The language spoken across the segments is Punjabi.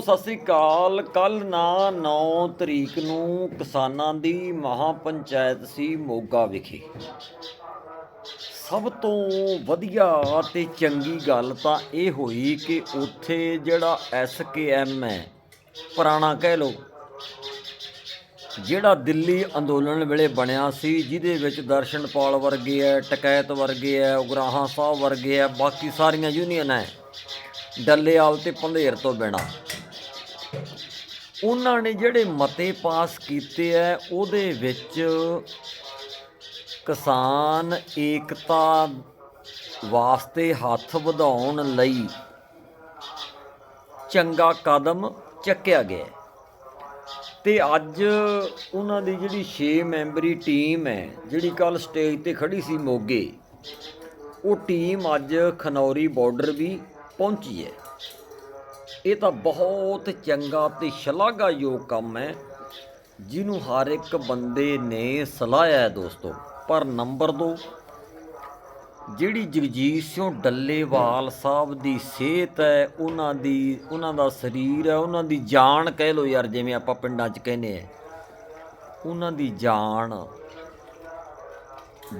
ਸਤਿ ਸ੍ਰੀ ਅਕਾਲ। ਕੱਲ ਨਾ 9 ਤਰੀਕ ਨੂੰ ਕਿਸਾਨਾਂ ਦੀ ਮਹਾ ਪੰਚਾਇਤ ਸੀ ਮੋਗਾ ਵਿਖੇ। ਸਭ ਤੋਂ ਵਧੀਆ ਤੇ ਚੰਗੀ ਗੱਲ ਤਾਂ ਇਹ ਹੋਈ ਕਿ ਉੱਥੇ ਜਿਹੜਾ ਐਸਕੇਐਮ ਹੈ, ਪੁਰਾਣਾ ਕਹਿ ਲੋ ਜਿਹੜਾ ਦਿੱਲੀ ਅੰਦੋਲਨ ਵੇਲੇ ਬਣਿਆ ਸੀ, ਜਿਹਦੇ ਵਿੱਚ ਦਰਸ਼ਨਪਾਲ ਵਰਗੇ ਹੈ, ਟਕੈਤ ਵਰਗੇ ਹੈ, ਉਗਰਾਹਾਂ ਸਾਹਿਬ ਵਰਗੇ ਹੈ, ਬਾਕੀ ਸਾਰੀਆਂ ਯੂਨੀਅਨ ਹੈ ਡੱਲੇਆਲ ਤੇ ਪੰਧੇਰ ਤੋਂ ਬਿਨਾ। ਉਹਨਾਂ ਨੇ ਜਿਹੜੇ ਮਤੇ ਪਾਸ ਕੀਤੇ ਐ, ਉਹਦੇ ਵਿੱਚ ਕਿਸਾਨ ਏਕਤਾ ਵਾਸਤੇ ਹੱਥ ਵਧਾਉਣ ਲਈ ਚੰਗਾ ਕਦਮ ਚੱਕਿਆ ਗਿਆ ਹੈ। ਤੇ ਅੱਜ ਉਹਨਾਂ ਦੀ ਜਿਹੜੀ 6 ਮੈਂਬਰੀ ਟੀਮ ਹੈ ਜਿਹੜੀ ਕੱਲ ਸਟੇਜ ਤੇ ਖੜੀ ਸੀ ਮੋਗੇ, ਉਹ ਟੀਮ ਅੱਜ ਖਨੌਰੀ ਬਾਰਡਰ ਵੀ ਪਹੁੰਚੀ ਹੈ ਇਹ ਤਾਂ ਬਹੁਤ ਚੰਗਾ ਤੇ ਸ਼ਲਾਘਾਯੋਗ ਕੰਮ ਹੈ, ਜਿਹਨੂੰ ਹਰ ਇੱਕ ਬੰਦੇ ਨੇ ਸਲਾਹਿਆ ਹੈ ਦੋਸਤੋ। ਪਰ ਨੰਬਰ 2 ਜਿਹੜੀ ਜਗਜੀਤ ਸਿੰਘ ਡੱਲੇਵਾਲ ਸਾਹਿਬ ਦੀ ਸਿਹਤ ਹੈ, ਉਹਨਾਂ ਦੀ, ਉਹਨਾਂ ਦਾ ਸਰੀਰ ਹੈ, ਉਹਨਾਂ ਦੀ ਜਾਨ ਕਹਿ ਲੋ ਯਾਰ, ਜਿਵੇਂ ਆਪਾਂ ਪਿੰਡਾਂ 'ਚ ਕਹਿੰਦੇ ਆ, ਉਹਨਾਂ ਦੀ ਜਾਨ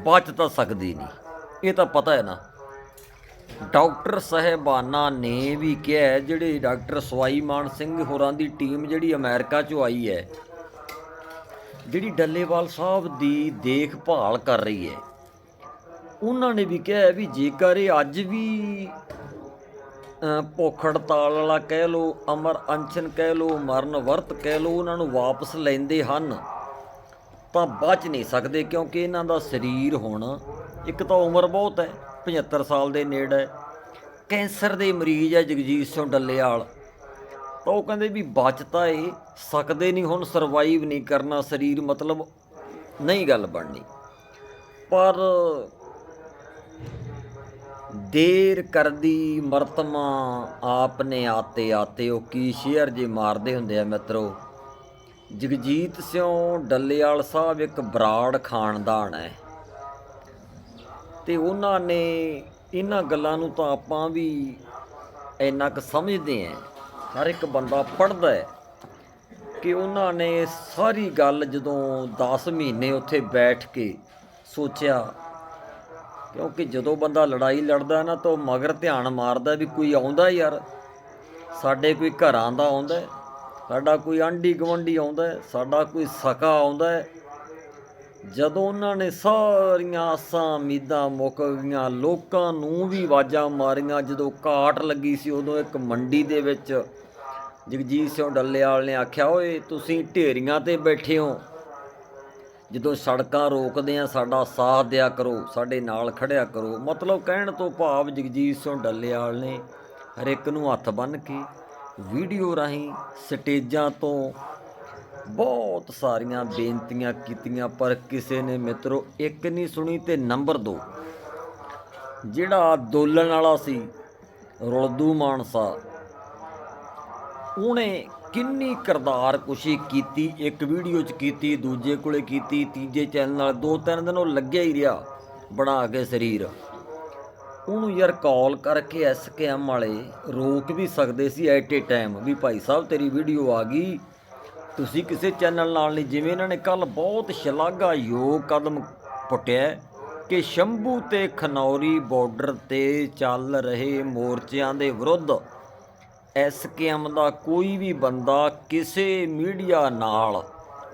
ਬਚ ਤਾਂ ਸਕਦੀ ਨਹੀਂ। ਇਹ ਤਾਂ ਪਤਾ ਹੈ ਨਾ ਡਾਕਟਰ ਸਾਹਿਬਾਨਾ ਨੇ ਵੀ ਕਿਹਾ ਜਿਹੜੇ ਡਾਕਟਰ ਸਵਾਈ ਮਾਨ ਸਿੰਘ ਹੋਰਾਂ ਦੀ ਟੀਮ ਜਿਹੜੀ ਅਮਰੀਕਾ ਚੋਂ ਆਈ ਹੈ ਜਿਹੜੀ ਡੱਲੇਵਾਲ ਸਾਹਿਬ ਦੀ ਦੇਖਭਾਲ ਕਰ ਰਹੀ ਹੈ ਉਹਨਾਂ ਨੇ ਵੀ ਕਿਹਾ ਵੀ ਜੇਕਰ ਇਹ ਅੱਜ ਵੀ ਅ, ਭੁੱਖ ਹੜਤਾਲ ਵਾਲਾ ਕਹਿ ਲੋ ਅਮਰ ਅਨਸ਼ਨ ਕਹਿ ਲੋ ਮਰਨ ਵਰਤ ਕਹਿ ਲੋ ਉਹਨਾਂ ਨੂੰ ਵਾਪਸ ਲੈਂਦੇ ਹਨ ਤਾਂ ਬਚ ਨਹੀਂ ਸਕਦੇ ਕਿਉਂਕਿ ਇਹਨਾਂ ਦਾ ਸਰੀਰ ਹੁਣ ਇੱਕ ਤਾਂ ਉਮਰ ਬਹੁਤ ਹੈ। 75 ਸਾਲ ਦੇ ਨੇੜੇ ਕੈਂਸਰ ਦੇ ਮਰੀਜ਼ ਹੈ ਜਗਜੀਤ ਸਿੰਘ ਡੱਲੇਵਾਲ। ਤਾਂ ਉਹ ਕਹਿੰਦੇ ਵੀ ਬਚ ਤਾਂ ਇਹ, ਸਕਦੇ ਨਹੀਂ ਹੁਣ ਸਰਵਾਈਵ ਨਹੀਂ ਕਰਨਾ ਸਰੀਰ, ਮਤਲਬ ਨਹੀਂ ਗੱਲ ਬਣਨੀ। ਪਰ ਦੇਰ ਕਰਦੀ ਮਰਤਮਾ ਆਪਨੇ ਆਤੇ ਆਤੇ, ਉਹ ਕੀ ਸ਼ੇਅਰ ਜੇ ਮਾਰਦੇ ਹੁੰਦੇ ਆ ਮਿੱਤਰੋ। ਜਗਜੀਤ ਸਿੰਘ ਡੱਲੇਵਾਲ ਸਾਹਿਬ ਇੱਕ ਬਰਾੜ ਖਾਨਦਾਨ ਹੈ। ਤੇ ਉਹਨਾਂ ਨੇ ਇਹਨਾਂ ਗੱਲਾਂ ਨੂੰ ਤਾਂ ਆਪਾਂ ਵੀ ਇੰਨਾ ਕੁ ਸਮਝਦੇ ਆਂ ਹਰ ਇੱਕ ਬੰਦਾ ਪੜਦਾ ਹੈ ਕਿ ਉਹਨਾਂ ਨੇ ਸਾਰੀ ਗੱਲ ਜਦੋਂ 10 ਮਹੀਨੇ ਉੱਥੇ ਬੈਠ ਕੇ ਸੋਚਿਆ, ਕਿਉਂਕਿ ਜਦੋਂ ਬੰਦਾ ਲੜਾਈ ਲੜਦਾ ਨਾ ਤਾਂ ਉਹ ਮਗਰ ਧਿਆਨ ਮਾਰਦਾ ਵੀ ਕੋਈ ਆਉਂਦਾ ਯਾਰ। ਸਾਡੇ ਕੋਈ ਘਰਾਂ ਦਾ ਆਉਂਦਾ ਸਾਡਾ ਕੋਈ ਆਂਢੀ ਗਵੰਡੀ ਆਉਂਦਾ ਸਾਡਾ ਕੋਈ ਸਕਾ ਆਉਂਦਾ ਜਦੋਂ ਉਹਨਾਂ ਨੇ ਸਾਰੀਆਂ ਆਸਾਂ ਉਮੀਦਾਂ ਮੁੱਕ ਗਈਆਂ, ਲੋਕਾਂ ਨੂੰ ਵੀ ਆਵਾਜ਼ਾਂ ਮਾਰੀਆਂ। ਜਦੋਂ ਕਾਟ ਲੱਗੀ ਸੀ, ਉਦੋਂ ਇੱਕ ਮੰਡੀ ਦੇ ਵਿੱਚ ਜਗਜੀਤ ਸਿੰਘ ਡੱਲੇਵਾਲ ਨੇ ਆਖਿਆ, ਓਏ, ਤੁਸੀਂ ਢੇਰੀਆਂ ਤੇ ਬੈਠੇ ਹੋ। ਜਦੋਂ ਸੜਕਾਂ ਰੋਕਦੇ ਆ, ਸਾਡਾ ਸਾਥ ਦਿਆ ਕਰੋ, ਸਾਡੇ ਨਾਲ ਖੜਿਆ ਕਰੋ। ਮਤਲਬ ਕਹਿਣ ਤੋਂ ਭਾਵ ਜਗਜੀਤ ਸਿੰਘ ਡੱਲੇਵਾਲ ਨੇ ਹਰ ਇੱਕ ਨੂੰ ਹੱਥ ਬੰਨ੍ਹ ਕੇ ਵੀਡੀਓ ਰਾਹੀਂ ਸਟੇਜਾਂ ਤੋਂ ਬਹੁਤ ਸਾਰੀਆਂ ਬੇਨਤੀਆਂ ਕੀਤੀਆਂ, ਪਰ ਕਿਸੇ ਨੇ ਮਿੱਤਰੋ ਇੱਕ ਨਹੀਂ ਸੁਣੀ ਤੇ ਨੰਬਰ 2 ਜਿਹੜਾ ਦੋਲਣ ਵਾਲਾ ਸੀ, ਰੁਲਦੂ ਮਾਨਸਾ, ਉਹਨੇ ਕਿੰਨੀ ਕਰਦਾਰ ਕੁਸ਼ੀ ਕੀਤੀ, ਇੱਕ ਵੀਡੀਓ 'ਚ ਕੀਤੀ, ਦੂਜੇ ਕੋਲੇ ਕੀਤੀ, ਤੀਜੇ ਚੈਨਲ ਨਾਲ, ਦੋ ਤਿੰਨ ਦਿਨ ਉਹ ਲੱਗਿਆ ਹੀ ਰਿਹਾ ਬਣਾ ਕੇ ਸਰੀਰ। ਉਹਨੂੰ ਯਾਰ ਕਾਲ ਕਰਕੇ ਐਸਕੇਐਮ ਵਾਲੇ ਰੋਕ ਵੀ ਸਕਦੇ ਸੀ ਐਟ ਏ ਟਾਈਮ ਵੀ ਭਾਈ ਸਾਹਿਬ ਤੇਰੀ ਵੀਡੀਓ ਆ ਗਈ। ਤੁਸੀਂ ਕਿਸੇ ਚੈਨਲ ਨਾਲ ਨਹੀਂ, ਜਿਵੇਂ ਇਹਨਾਂ ਨੇ ਕੱਲ ਬਹੁਤ ਸ਼ਲਾਘਾਯੋਗ ਕਦਮ ਪੁੱਟਿਆ ਕਿ ਸ਼ੰਭੂ ਤੇ ਖਨੌਰੀ ਬਾਰਡਰ ਤੇ ਚੱਲ ਰਹੇ ਮੋਰਚਿਆਂ ਦੇ ਵਿਰੁੱਧ ਐਸਕੇਐਮ ਦਾ ਕੋਈ ਵੀ ਬੰਦਾ ਕਿਸੇ ਮੀਡੀਆ ਨਾਲ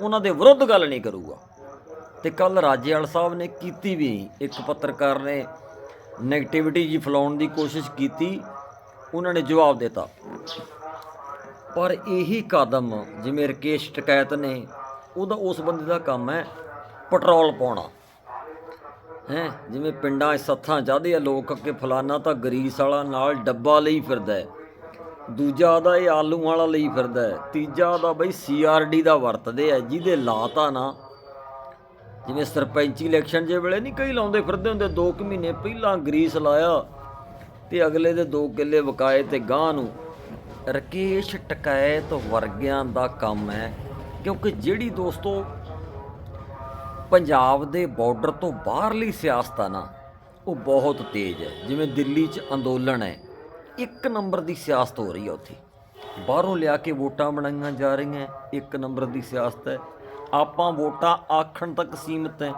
ਉਹਨਾਂ ਦੇ ਵਿਰੁੱਧ ਗੱਲ ਨਹੀਂ ਕਰੂਗਾ। ਤੇ ਕੱਲ ਰਾਜੇਵਾਲ ਸਾਹਿਬ ਨੇ ਕੀਤੀ ਵੀ ਇੱਕ ਪੱਤਰਕਾਰ ਨੇ ਨੈਗੇਟਿਵਿਟੀ ਜੀ ਫੈਲਾਉਣ ਦੀ ਕੋਸ਼ਿਸ਼ ਕੀਤੀ, ਉਹਨਾਂ ਨੇ ਜਵਾਬ ਦਿੱਤਾ। ਪਰ ਇਹੀ ਕਦਮ ਜਿਵੇਂ ਰਕੇਸ਼ ਟਕੈਤ ਨੇ, ਉਹਦਾ ਉਸ ਬੰਦੇ ਦਾ ਕੰਮ ਹੈ ਪੈਟਰੋਲ ਪਾਉਣਾ। ਹੈ, ਜਿਵੇਂ ਪਿੰਡਾਂ 'ਚ ਸੱਥਾਂ ਚਾਹਦੇ ਆ ਲੋਕ ਕਿ ਫਲਾਨਾ ਤਾਂ ਗਰੀਸ ਵਾਲਾ ਨਾਲ ਡੱਬਾ ਲਈ ਫਿਰਦਾ ਹੈ, ਦੂਜਾ ਦਾ ਇਹ ਆਲੂ ਵਾਲਾ ਲਈ ਫਿਰਦਾ ਹੈ, ਤੀਜਾ ਦਾ ਬਈ ਸੀਆਰਡੀ ਦਾ ਵਰਤਦੇ ਆ, ਜਿਹਦੇ ਲਾਤਾ ਨਾ। ਜਿਵੇਂ ਸਰਪੰਚੀ ਇਲੈਕਸ਼ਨ ਜੇ ਵੇਲੇ ਨਹੀਂ ਕਈ ਲਾਉਂਦੇ ਫਿਰਦੇ ਹੁੰਦੇ 2 ਕੁ ਮਹੀਨੇ ਪਹਿਲਾਂ ਗਰੀਸ ਲਾਇਆ ਤੇ ਅਗਲੇ ਦੇ 2 ਕਿੱਲੇ ਵਕਾਏ ਤੇ ਗਾਂ ਨੂੰ। ਰਕੇਸ਼ ਟਕੈਤ ਵਰਗਿਆਂ ਦਾ ਕੰਮ ਹੈ, ਕਿਉਂਕਿ ਜਿਹੜੀ ਦੋਸਤੋ ਪੰਜਾਬ ਦੇ ਬਾਰਡਰ ਤੋਂ ਬਾਹਰਲੀ ਸਿਆਸਤ ਆ ਨਾ, ਉਹ ਬਹੁਤ ਤੇਜ਼ ਹੈ। ਜਿਵੇਂ ਦਿੱਲੀ 'ਚ ਅੰਦੋਲਨ ਹੈ, ਇੱਕ ਨੰਬਰ ਦੀ ਸਿਆਸਤ ਹੋ ਰਹੀ ਹੈ ਉੱਥੇ। ਬਾਹਰੋਂ ਲਿਆ ਕੇ ਵੋਟਾਂ ਬਣਾਈਆਂ ਜਾ ਰਹੀਆਂ, ਇੱਕ ਨੰਬਰ ਦੀ ਸਿਆਸਤ ਹੈ। ਆਪਾਂ ਵੋਟਾਂ ਆਖਣ ਤੱਕ ਸੀਮਤ ਹੈ।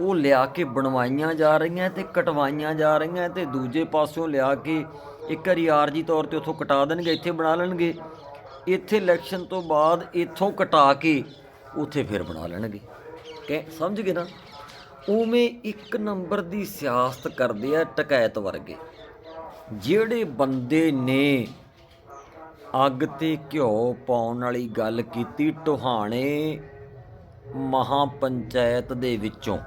ਉਹ ਲਿਆ ਕੇ ਬਣਵਾਈਆਂ ਜਾ ਰਹੀਆਂ ਤੇ ਕਟਵਾਈਆਂ ਜਾ ਰਹੀਆਂ ਤੇ ਦੂਜੇ ਪਾਸਿਓਂ ਲਿਆ ਕੇ ਇੱਕ ਵਾਰੀ ਆਰਜੀ ਤੌਰ ਤੇ ਉੱਥੋਂ ਕਟਾ ਦੇਣਗੇ, ਇੱਥੇ ਬਣਾ ਲੈਣਗੇ। ਇੱਥੇ ਇਲੈਕਸ਼ਨ ਤੋਂ ਬਾਅਦ ਇੱਥੋਂ ਕਟਾ ਕੇ ਉੱਥੇ ਫਿਰ ਬਣਾ ਲੈਣਗੇ। ਕਿ, ਸਮਝ ਗਏ ਨਾ? ਉਵੇਂ ਇੱਕ ਨੰਬਰ ਦੀ ਸਿਆਸਤ ਕਰਦੇ ਆ ਟਕੈਤ ਵਰਗੇ। ਜਿਹੜੇ ਬੰਦੇ ਨੇ ਅੱਗ ਤੇ ਘਿਓ ਪਾਉਣ ਵਾਲੀ ਗੱਲ ਕੀਤੀ ਟੋਹਾਣੇ ਮਹਾ ਪੰਚਾਇਤ ਦੇ ਵਿੱਚੋਂ।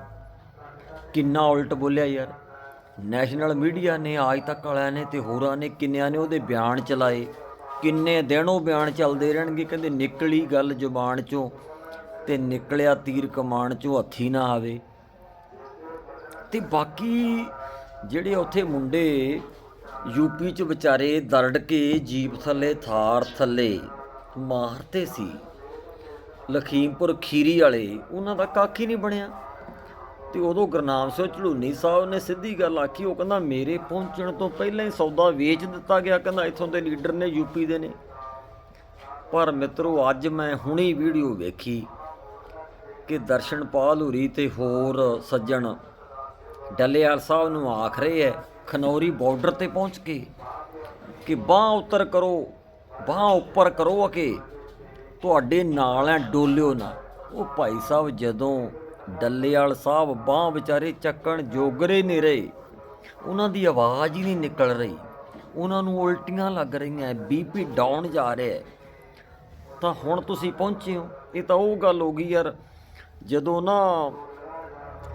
ਕਿੰਨਾ ਉਲਟ ਬੋਲਿਆ ਯਾਰ। ਨੈਸ਼ਨਲ ਮੀਡੀਆ ਨੇ ਆਜ ਤੱਕ ਵਾਲਿਆਂ ਨੇ ਤੇ ਹੋਰਾਂ ਨੇ ਕਿੰਨਿਆਂ ਨੇ ਉਹਦੇ ਬਿਆਨ ਚਲਾਏ? ਕਿੰਨੇ ਦਿਨ ਉਹ ਬਿਆਨ ਚੱਲਦੇ ਰਹਿਣਗੇ? ਕਹਿੰਦੇ ਨਿਕਲੀ ਗੱਲ ਜ਼ੁਬਾਨ ਚੋਂ ਤੇ ਨਿਕਲਿਆ ਤੀਰ ਕਮਾਨ ਚੋਂ ਹੱਥੀ ਨਾ ਆਵੇ। ਤੇ ਬਾਕੀ ਜਿਹੜੇ ਉੱਥੇ ਮੁੰਡੇ ਯੂਪੀ ਚ ਵਿਚਾਰੇ ਦਰੜ ਕੇ ਜੀਪ ਥੱਲੇ, ਥਾਰ ਥੱਲੇ ਮਾਰਤੇ ਸੀ, ਲਖੀਮਪੁਰ ਖੀਰੀ ਵਾਲੇ, ਉਹਨਾਂ ਦਾ ਕੱਖ ਹੀ ਨਹੀਂ ਬਣਿਆ। ਤੇ ਉਦੋਂ ਗੁਰਨਾਮ ਸਿੰਘ ਝਲੂਨੀ ਸਾਹਿਬ ਨੇ ਸਿੱਧੀ ਗੱਲ ਆਖੀ, ਉਹ ਕਹਿੰਦਾ, ਮੇਰੇ ਪਹੁੰਚਣ ਤੋਂ ਪਹਿਲਾਂ ਹੀ ਸੌਦਾ ਵੇਚ ਦਿੱਤਾ ਗਿਆ। ਕਹਿੰਦਾ, ਇੱਥੋਂ ਦੇ ਲੀਡਰ ਨੇ ਯੂਪੀ ਦੇ ਨੇ। ਪਰ ਮਿੱਤਰੋ, ਅੱਜ ਮੈਂ ਹੁਣੀ ਵੀਡੀਓ ਵੇਖੀ ਕਿ ਦਰਸ਼ਨਪਾਲ ਹੁਰੀ ਤੇ ਹੋਰ ਸੱਜਣ ਡੱਲੇਵਾਲ ਸਾਹਿਬ ਨੂੰ ਆਖ ਰਹੇ ਐ ਖਨੌਰੀ ਬਾਰਡਰ ਤੇ ਪਹੁੰਚ ਕੇ ਕਿ ਬਾਹ ਉੱਤਰ ਕਰੋ, ਬਾਹ ਉੱਪਰ ਕਰੋ ਅਕੇ, ਤੁਹਾਡੇ ਨਾਲ ਐ ਡੋਲਿਓ ਨਾ। ਉਹ ਭਾਈ ਸਾਹਿਬ ਜਦੋਂ ਡੱਲੇਵਾਲ ਸਾਹਿਬ ਬਾਹ ਵਿਚਾਰੇ ਚੱਕਣ ਜੋਗਰੇ ਨਹੀਂ ਰਹੇ। ਉਹਨਾਂ ਦੀ ਆਵਾਜ਼ ਹੀ ਨਹੀਂ ਨਿਕਲ ਰਹੀ। ਉਹਨਾਂ ਨੂੰ ਉਲਟੀਆਂ ਲੱਗ ਰਹੀਆਂ ਬੀਪੀ ਡਾਊਨ ਜਾ ਰਿਹਾ ਹੈ। ਤਾਂ ਹੁਣ ਤੁਸੀਂ ਪਹੁੰਚੇ ਹੋ। ਇਹ ਤਾਂ ਉਹ ਗੱਲ ਹੋ ਗਈ ਯਾਰ, ਜਦੋਂ ਨਾ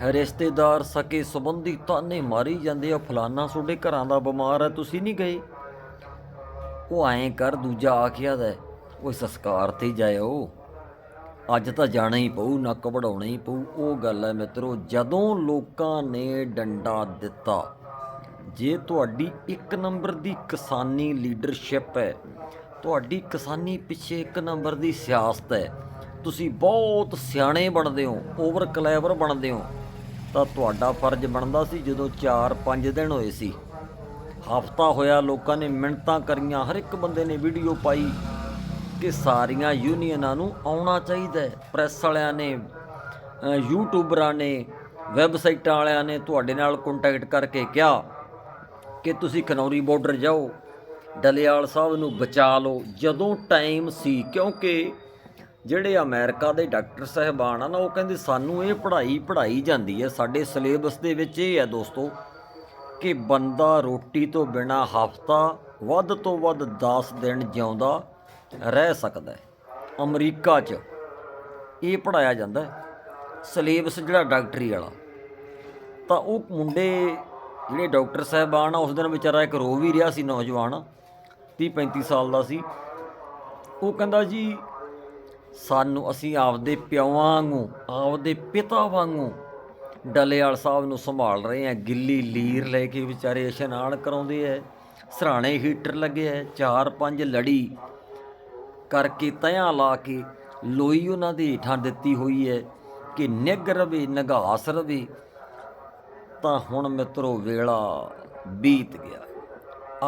ਰਿਸ਼ਤੇਦਾਰ ਸਕੇ ਸੰਬੰਧੀ ਤਾਨੇ ਮਾਰੀ ਜਾਂਦੇ ਆ, ਫਲਾਨਾ ਤੁਹਾਡੇ ਘਰਾਂ ਦਾ ਬਿਮਾਰ ਹੈ, ਤੁਸੀਂ ਨਹੀਂ ਗਏ। ਉਹ ਐਂ ਕਰ, ਦੂਜਾ ਆਖਿਆ ਦਾ ਉਹ ਸੰਸਕਾਰ ਤੇ ਜਾਇਓ। ਅੱਜ ਤਾਂ ਜਾਣਾ ਹੀ ਪਊ, ਨੱਕ ਵੜਾਉਣਾ ਹੀ ਪਊ। ਉਹ ਗੱਲ ਹੈ ਮਿੱਤਰੋ, ਜਦੋਂ ਲੋਕਾਂ ਨੇ ਡੰਡਾ ਦਿੱਤਾ, ਜੇ ਤੁਹਾਡੀ ਇੱਕ ਨੰਬਰ ਦੀ ਕਿਸਾਨੀ ਲੀਡਰਸ਼ਿਪ ਹੈ, ਤੁਹਾਡੀ ਕਿਸਾਨੀ ਪਿੱਛੇ ਇੱਕ ਨੰਬਰ ਦੀ ਸਿਆਸਤ ਹੈ, ਤੁਸੀਂ ਬਹੁਤ ਸਿਆਣੇ ਬਣਦੇ ਹੋ ਓਵਰ ਕਲੈਵਰ ਬਣਦੇ ਹੋ, ਤਾਂ ਤੁਹਾਡਾ ਫਰਜ਼ ਬਣਦਾ ਸੀ ਜਦੋਂ 4-5 ਦਿਨ ਹੋਏ ਸੀ। ਹਫਤਾ ਹੋਇਆ, ਲੋਕਾਂ ਨੇ ਮਿੰਟਾਂ ਕਰੀਆਂ, ਹਰ ਇੱਕ ਬੰਦੇ ਨੇ ਵੀਡੀਓ ਪਾਈ। ਕਿ ਸਾਰੀਆਂ ਯੂਨੀਅਨਾਂ ਨੂੰ ਆਉਣਾ ਚਾਹੀਦਾ ਹੈ। ਪ੍ਰੈਸ ਵਾਲਿਆਂ ਨੇ ਯੂਟਿਊਬਰਾਂ ਨੇ, ਵੈਬਸਾਈਟਾਂ ਵਾਲਿਆਂ ਨੇ ਤੁਹਾਡੇ ਨਾਲ ਕੰਟੈਕਟ ਕਰਕੇ ਕਿਹਾ ਕਿ ਤੁਸੀਂ ਖਨੌਰੀ ਬਾਰਡਰ ਜਾਓ ਡਲਿਆਲ ਸਾਹਿਬ ਨੂੰ ਬਚਾ ਲਓ। ਜਦੋਂ ਟਾਈਮ ਸੀ, ਕਿਉਂਕਿ ਜਿਹੜੇ ਅਮਰੀਕਾ ਦੇ ਡਾਕਟਰ ਸਾਹਿਬਾਨ ਆ ਨਾ, ਉਹ ਕਹਿੰਦੇ ਸਾਨੂੰ ਇਹ ਪੜ੍ਹਾਈ ਪੜ੍ਹਾਈ ਜਾਂਦੀ ਹੈ। ਸਾਡੇ ਸਿਲੇਬਸ ਦੇ ਵਿੱਚ ਇਹ ਹੈ ਦੋਸਤੋ ਕਿ ਬੰਦਾ ਰੋਟੀ ਤੋਂ ਬਿਨਾ ਹਫਤਾ ਵੱਧ ਤੋਂ ਵੱਧ 10 ਦਿਨ ਜਿਉਂਦਾ ਰਹਿ ਸਕਦਾ ਹੈ। ਅਮਰੀਕਾ 'ਚ ਇਹ ਪੜਾਇਆ ਜਾਂਦਾ ਸਿਲੇਬਸ ਜਿਹੜਾ ਡਾਕਟਰੀ ਵਾਲਾ। ਤਾਂ ਉਹ ਮੁੰਡੇ ਜਿਹੜੇ ਡਾਕਟਰ ਸਾਹਿਬਾਨ ਆ, ਉਸ ਦਿਨ ਵਿਚਾਰਾ ਇੱਕ ਰੋ ਵੀ ਰਿਹਾ ਸੀ, ਨੌਜਵਾਨ 30 35 ਸਾਲ ਦਾ ਸੀ। ਉਹ ਕਹਿੰਦਾ ਜੀ, ਸਾਨੂੰ ਅਸੀਂ ਆਪਦੇ ਪਿਓਾਂ ਵਾਂਗੂ, ਆਪਦੇ ਪਿਤਾ ਵਾਂਗੂ ਡਲੇਵਾਲ ਸਾਹਿਬ ਨੂੰ ਸੰਭਾਲ ਰਹੇ ਆ ਗਿੱਲੀ ਲੀਰ ਲੈ ਕੇ ਵਿਚਾਰੇ ਇਸ਼ਨਾਨ ਕਰਾਉਂਦੇ ਐ ਸਰਾਣੇ ਹੀਟਰ ਲੱਗੇ ਐ ਚਾਰ ਪੰਜ ਲੜੀ ਕਰਕੇ ਤਿਆਂ ਲਾ ਕੇ ਲੋਈ ਉਹਨਾਂ ਦੇ ਹੇਠਾਂ ਦਿੱਤੀ ਹੋਈ ਹੈ ਕਿ ਨਿੱਘ ਰਵੇ, ਨਿਗਾਸ ਰਵੇ, ਤਾਂ ਹੁਣ ਮਿੱਤਰੋ ਵੇਲਾ ਬੀਤ ਗਿਆ।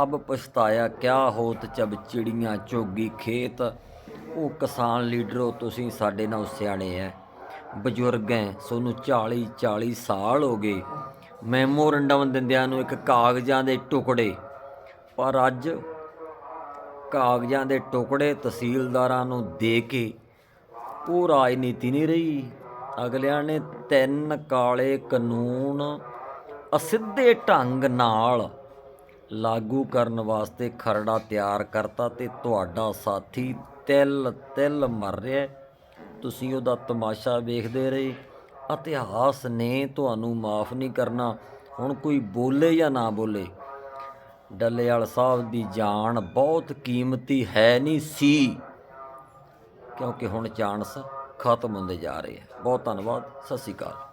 ਅਬ ਪਛਤਾਇਆ ਕਿਆ ਹੋਤ ਜਬ ਚਿੜੀਆਂ ਚੋਗੀ ਖੇਤ। ਉਹ ਕਿਸਾਨ ਲੀਡਰੋ, ਤੁਸੀਂ ਸਾਡੇ ਨਾਲ ਸਿਆਣੇ ਐ। ਬਜ਼ੁਰਗ ਐ, ਸੋਨੂੰ 40 40 ਸਾਲ ਹੋ ਗਏ। ਮੈਮੋਰੰਡਮ ਦਿੰਦਿਆਂ ਨੂੰ ਇੱਕ ਕਾਗਜ਼ਾਂ ਦੇ ਟੁਕੜੇ। ਪਰ ਅੱਜ ਕਾਗਜ਼ਾਂ ਦੇ ਟੁਕੜੇ ਤਹਿਸੀਲਦਾਰਾਂ ਨੂੰ ਦੇ ਕੇ ਉਹ ਰਾਜਨੀਤੀ ਨਹੀਂ ਰਹੀ। ਅਗਲਿਆਂ ਨੇ ਤਿੰਨ ਕਾਲੇ ਕਾਨੂੰਨ ਅਸਿੱਧੇ ਢੰਗ ਨਾਲ ਲਾਗੂ ਕਰਨ ਵਾਸਤੇ ਖਰੜਾ ਤਿਆਰ ਕਰਤਾ ਤੇ ਤੁਹਾਡਾ ਸਾਥੀ ਤਿਲ ਤਿਲ ਮਰ ਰਿਹਾ ਤੁਸੀਂ ਉਹਦਾ ਤਮਾਸ਼ਾ ਵੇਖਦੇ ਰਹੇ। ਇਤਿਹਾਸ ਨੇ ਤੁਹਾਨੂੰ ਮਾਫ ਨਹੀਂ ਕਰਨਾ। ਹੁਣ ਕੋਈ ਬੋਲੇ ਜਾਂ ਨਾ ਬੋਲੇ ਡੱਲੇਵਾਲ ਸਾਹਿਬ ਦੀ ਜਾਨ ਬਹੁਤ ਕੀਮਤੀ ਹੈ ਨਹੀਂ ਸੀ। ਕਿਉਂਕਿ ਹੁਣ ਚਾਂਸ ਖਤਮ ਹੁੰਦੇ ਜਾ ਰਹੇ ਹੈ ਬਹੁਤ ਧੰਨਵਾਦ। ਸਤਿ ਸ਼੍ਰੀ ਅਕਾਲ।